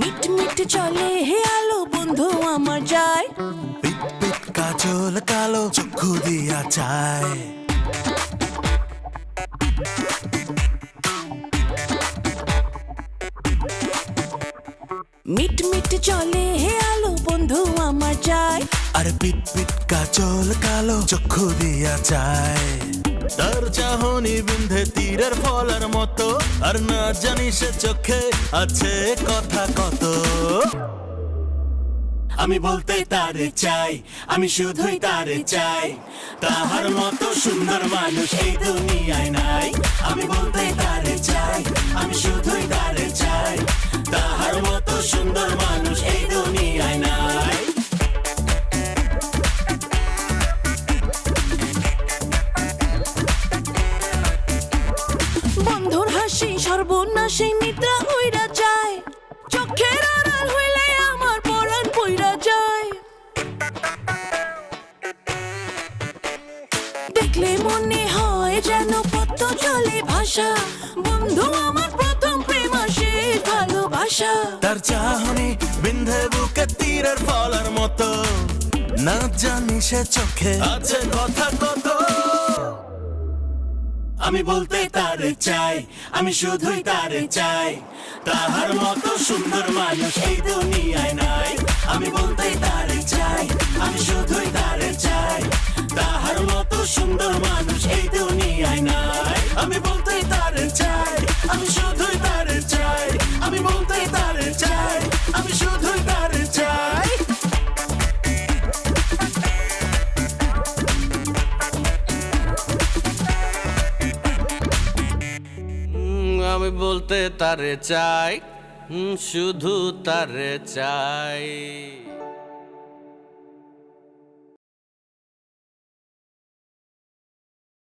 Meet meet চলে হে আলো বন্ধু আমার যায়। পিট পিট কাজল কালো চক্ষু দিয়া চায়। মিট মিট চলে হে আলো বন্ধু আমার যায়। আরে পিট পিট কাজল কালো চক্ষু দিয়া চায়। তার চাহনি বিন্ধে তীরের ফলার মতো। আর না জানি সে চোখে আছে কথা কত। আমি বলতে তারে চাই, আমি শুধুই তারে চাই। তাহার মতো সুন্দর মানুষ এই দুনিয়ায় হাসি সর্বনাশে নিদ্রা হইরা যায়। চোখের আড়াল হইলে আমার পরাণ পইরা যায়। দেখলে মনে হয় যেন পদ্ম জলে ভাষা। বন্ধু, আমার প্রথম প্রেম আসে ভালোবাসা। তার চাহনি বিন্ধে বুকে তীরের ফলার মতো। না জানি সে চোখে আছে কথা কত। আমি বলতে তারে চাই, আমি শুধুই তারে চাই। তাহার মতো সুন্দর মানুষ এই দুনিয়ায় নাই। আমি বলতে তারে চাই, আমি শুধুই তারে চাই। তাহার মতো সুন্দর মানুষ এই দুনিয়ায় নাই। আমি বলতে তারে চাই শুধু তারে চাই।